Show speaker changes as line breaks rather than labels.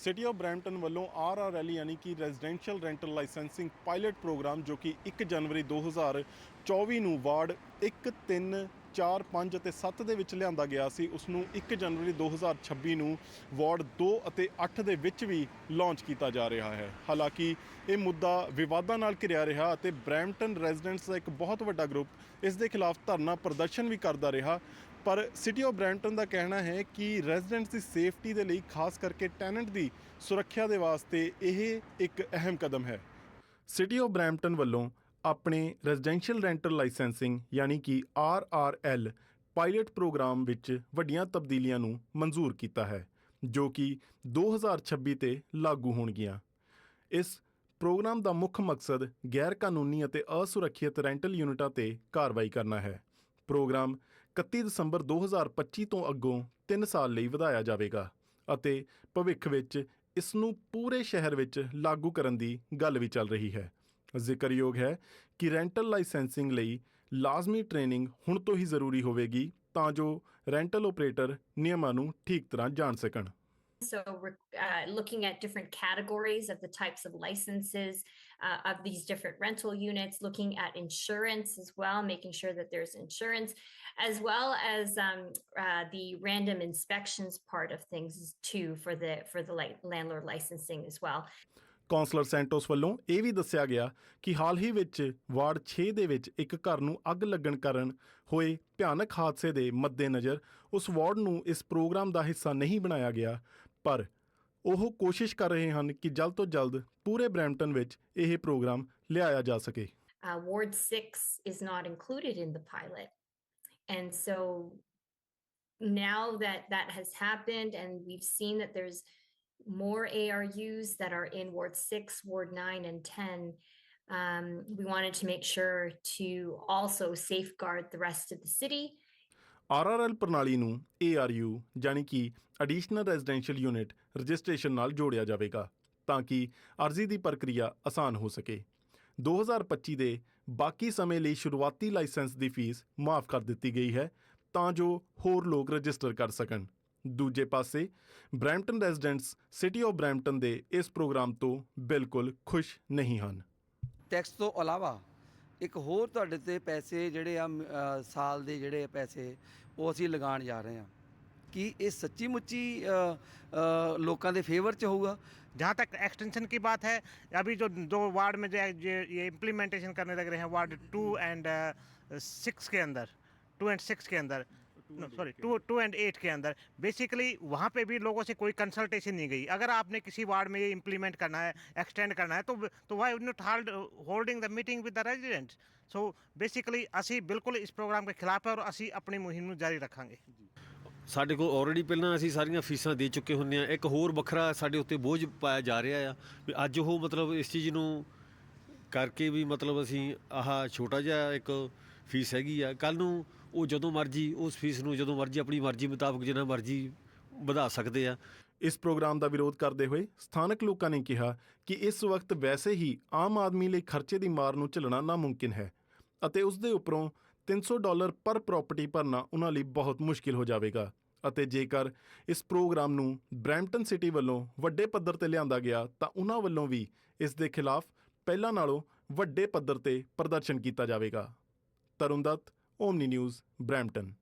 City of Brampton ਵੱਲੋਂ R R RRL ਯਾਨੀ ਕਿ residential rental licensing pilot programme ਜੋ ਕਿ 1 ਜਨਵਰੀ 2024 ਨੂੰ ਵਾਰਡ 1 3 4 5 ਅਤੇ 7 ਦੇ ਵਿੱਚ ਲਿਆਂਦਾ ਗਿਆ ਸੀ, ਉਸ ਨੂੰ 1 ਜਨਵਰੀ 2026 ਨੂੰ ਵਾਰਡ 2 ਅਤੇ 8 ਦੇ ਵਿੱਚ ਵੀ ਲਾਂਚ ਕੀਤਾ ਜਾ ਰਿਹਾ ਹੈ। ਹਾਲਾਂਕਿ ਇਹ ਮੁੱਦਾ ਵਿਵਾਦਾਂ ਨਾਲ ਘਿਰਿਆ ਰਿਹਾ ਅਤੇ ਬਰੈਂਪਟਨ ਰੈਜ਼ੀਡੈਂਟਸ ਦਾ ਇੱਕ ਬਹੁਤ ਵੱਡਾ ਗਰੁੱਪ ਇਸ ਦੇ ਖਿਲਾਫ ਧਰਨਾ ਪ੍ਰਦਰਸ਼ਨ ਵੀ ਕਰਦਾ ਰਿਹਾ। ਪਰ ਸਿਟੀ ਆਫ ਬਰੈਂਪਟਨ ਦਾ ਕਹਿਣਾ ਹੈ ਕਿ ਰੈਜ਼ੀਡੈਂਟਸ ਦੀ ਸੇਫਟੀ ਦੇ ਲਈ ਖਾਸ ਕਰਕੇ ਟੈਨੈਂਟ ਦੀ ਸੁਰੱਖਿਆ ਦੇ ਵਾਸਤੇ ਇਹ ਇੱਕ ਅਹਿਮ ਕਦਮ ਹੈ। ਸਿਟੀ ਆਫ ਬਰੈਂਪਟਨ ਵੱਲੋਂ ਆਪਣੇ ਰੈਜ਼ੀਡੈਂਸ਼ੀਅਲ ਰੈਂਟਲ ਲਾਇਸੈਂਸਿੰਗ ਯਾਨੀ ਕਿ ਆਰਆਰਐਲ ਪਾਇਲਟ ਪ੍ਰੋਗਰਾਮ ਵਿੱਚ ਵੱਡੀਆਂ ਤਬਦੀਲੀਆਂ ਨੂੰ ਮਨਜ਼ੂਰ ਕੀਤਾ ਹੈ, ਜੋ ਕਿ 2026 ਤੇ ਲਾਗੂ ਹੋਣਗੀਆਂ। ਇਸ ਪ੍ਰੋਗਰਾਮ ਦਾ ਮੁੱਖ ਮਕਸਦ ਗੈਰ ਕਾਨੂੰਨੀ ਅਤੇ ਅਸੁਰੱਖਿਅਤ ਰੈਂਟਲ ਯੂਨਿਟਾਂ ਤੇ ਕਾਰਵਾਈ ਕਰਨਾ ਹੈ। ਪ੍ਰੋਗਰਾਮ 31 ਦਸੰਬਰ 2025 ਤੋਂ ਅੱਗੋਂ 3 ਸਾਲ ਲਈ ਵਧਾਇਆ ਜਾਵੇਗਾ ਅਤੇ ਭਵਿੱਖ ਵਿੱਚ ਇਸ ਨੂੰ ਪੂਰੇ ਸ਼ਹਿਰ ਵਿੱਚ ਲਾਗੂ ਕਰਨ ਦੀ ਗੱਲ ਵੀ ਚੱਲ ਰਹੀ ਹੈ। ਜ਼ਿਕਰਯੋਗ ਹੈ ਕਿ ਰੈਂਟਲ ਲਾਇਸੈਂਸਿੰਗ ਲਈ ਲਾਜ਼ਮੀ ਟ੍ਰੇਨਿੰਗ ਹੁਣ ਤੋਂ ਹੀ ਜ਼ਰੂਰੀ ਹੋਵੇਗੀ ਤਾਂ ਜੋ ਰੈਂਟਲ ਆਪਰੇਟਰ ਨਿਯਮਾਂ ਨੂੰ ਠੀਕ ਤਰ੍ਹਾਂ ਜਾਣ ਸਕਣ।
So we're uh, looking at different categories of the types of licenses uh, of these different rental units, looking at insurance as well, making sure that there's insurance, as well as um, uh, the random inspections part of things too for the for the li- landlord licensing as well.
Councillor Santos ਵੱਲੋਂ ਇਹ ਵੀ ਦੱਸਿਆ ਗਿਆ ਕਿ ਹਾਲ ਹੀ ਵਿੱਚ ward 6 ਦੇ ਵਿੱਚ ਇੱਕ ਘਰ ਨੂੰ ਅੱਗ ਲੱਗਣ ਕਾਰਨ ਹੋਏ ਭਿਆਨਕ ਹਾਦਸੇ ਦੇ ਮੱਦੇਨਜ਼ਰ ਉਸ ਵਾਰਡ ਨੂੰ ਇਸ ਪ੍ਰੋਗਰਾਮ ਦਾ ਹਿੱਸਾ ਨਹੀਂ ਬਣਾਇਆ ਗਿਆ ਪਰ ਉਹ ਕੋਸ਼ਿਸ਼ ਕਰ ਰਹੇ ਹਨ ਕਿ ਜਲਦ ਤੋਂ ਜਲਦ ਪੂਰੇ ਬਰੈਂਪਟਨ ਵਿੱਚ ਇਹ ਪ੍ਰੋਗਰਾਮ ਲਿਆਇਆ ਜਾ ਸਕੇ
Uh, Ward 6 is not included in the pilot. And so now that that has happened, and we've seen that there's more ARUs that are in Ward 6, Ward 9, and 10, um, we wanted to make sure to also safeguard the rest of the city.
RRL ਪ੍ਰਣਾਲੀ ਨੂੰ ARU ਯਾਨੀ ਕਿ additional residential unit registration ਨਾਲ ਜੋੜਿਆ ਜਾਵੇਗਾ ਤਾਂ ਕਿ ਅਰਜ਼ੀ ਦੀ ਪ੍ਰਕਿਰਿਆ ਆਸਾਨ ਹੋ ਸਕੇ। 2025 ਦੇ ਬਾਕੀ ਸਮੇਂ ਲਈ ਸ਼ੁਰੂਆਤੀ ਲਾਇਸੈਂਸ ਦੀ ਫੀਸ ਮਾਫ ਕਰ ਦਿੱਤੀ ਗਈ ਹੈ ਤਾਂ ਜੋ ਹੋਰ ਲੋਕ ਰਜਿਸਟਰ ਕਰ ਸਕਣ। ਦੂਜੇ ਪਾਸੇ, Brampton residents city of Brampton ਦੇ ਇਸ ਪ੍ਰੋਗਰਾਮ ਤੋਂ ਬਿਲਕੁਲ ਖੁਸ਼ ਨਹੀਂ ਹਨ।
ਟੈਕਸ ਤੋਂ ਇਲਾਵਾ ਇੱਕ ਹੋਰ ਤੁਹਾਡੇ ਤੇ ਪੈਸੇ ਜਿਹੜੇ ਆ ਮ- ਅ, ਸਾਲ ਦੇ ਜਿਹੜੇ ਪੈਸੇ ਉਹ ਅਸੀਂ ਲਗਾਉਣ ਜਾ ਰਹੇ ਹਾਂ ਕੀ ਇਹ ਸੱਚੀ ਮੁੱਚੀ ਅ, ਅ, ਲੋਕਾਂ ਦੇ ਫੇਵਰ ਚ ਹੋਊਗਾ
जहाँ तक एक्सटेंशन की बात है अभी जो दो वार्ड में जो है ये ये इम्प्लीमेंटेशन करने लग रहे हैं वार्ड टू एंड सिक्स के अंदर टू एंड सिक्स के अंदर sorry two two and eight के अंदर बेसिकली वहाँ पे भी लोगों से कोई कंसल्टेशन नहीं गई अगर आपने किसी वार्ड में ये इम्प्लीमेंट करना है एक्सटेंड करना है तो तो why not holding the meeting with the resident so basically ਅਸੀਂ ਬਿਲਕੁਲ ਇਸ ਪ੍ਰੋਗਰਾਮ ਦੇ ਖਿਲਾਫ ਹੈ ਔਰ ਅਸੀਂ ਆਪਣੀ ਮੁਹਿੰਮ ਨੂੰ ਜਾਰੀ ਰੱਖਾਂਗੇ
ਸਾਡੇ ਕੋਲ ਆਲਰੇਡੀ ਪਹਿਲਾਂ ਅਸੀਂ ਸਾਰੀਆਂ ਫੀਸਾਂ ਦੇ ਚੁੱਕੇ ਹੁੰਦੇ ਆ ਇੱਕ ਹੋਰ ਵੱਖਰਾ ਸਾਡੇ ਉੱਤੇ ਬੋਝ ਪਾਇਆ ਜਾ ਰਿਹਾ ਆ ਵੀ ਅੱਜ ਉਹ ਮਤਲਬ ਇਸ ਚੀਜ਼ ਨੂੰ ਕਰਕੇ ਵੀ ਮਤਲਬ ਅਸੀਂ ਆਹ ਛੋਟਾ ਜਿਹਾ ਇੱਕ ਫੀਸ ਹੈਗੀ ਆ ਕੱਲ ਨੂੰ ਉਹ ਜਦੋਂ ਮਰਜ਼ੀ, ਉਸ ਫੀਸ ਨੂੰ ਜਦੋਂ ਮਰਜ਼ੀ, ਆਪਣੀ ਮਰਜ਼ੀ ਮੁਤਾਬਕ ਜਿੰਨਾ ਮਰਜ਼ੀ ਵਧਾ ਸਕਦੇ ਆ।
ਇਸ ਪ੍ਰੋਗਰਾਮ ਦਾ ਵਿਰੋਧ ਕਰਦੇ ਹੋਏ ਸਥਾਨਕ ਲੋਕਾਂ ਨੇ ਕਿਹਾ ਕਿ ਇਸ ਵਕਤ ਵੈਸੇ ਹੀ ਆਮ ਆਦਮੀ ਲਈ ਖਰਚੇ ਦੀ ਮਾਰ ਨੂੰ ਝੱਲਣਾ ਨਾਮੁਮਕਿਨ ਹੈ ਅਤੇ ਉਸ ਦੇ ਉੱਪਰੋਂ 300 ਡਾਲਰ ਪਰ ਪ੍ਰਾਪਰਟੀ ਭਰਨਾ ਉਹਨਾਂ ਲਈ ਬਹੁਤ ਮੁਸ਼ਕਿਲ ਹੋ ਜਾਵੇਗਾ ਅਤੇ ਜੇਕਰ ਇਸ ਪ੍ਰੋਗਰਾਮ ਨੂੰ ਬਰੈਂਪਟਨ ਸਿਟੀ ਵੱਲੋਂ ਵੱਡੇ ਪੱਧਰ ਤੇ ਲਿਆਂਦਾ ਗਿਆ ਤਾਂ ਉਹਨਾਂ ਵੱਲੋਂ ਵੀ ਇਸ ਦੇ ਖਿਲਾਫ ਪਹਿਲਾਂ ਨਾਲੋਂ ਵੱਡੇ ਪੱਧਰ ਤੇ ਪ੍ਰਦਰਸ਼ਨ ਕੀਤਾ ਜਾਵੇਗਾ। Tarun Dutt Omni News, Brampton.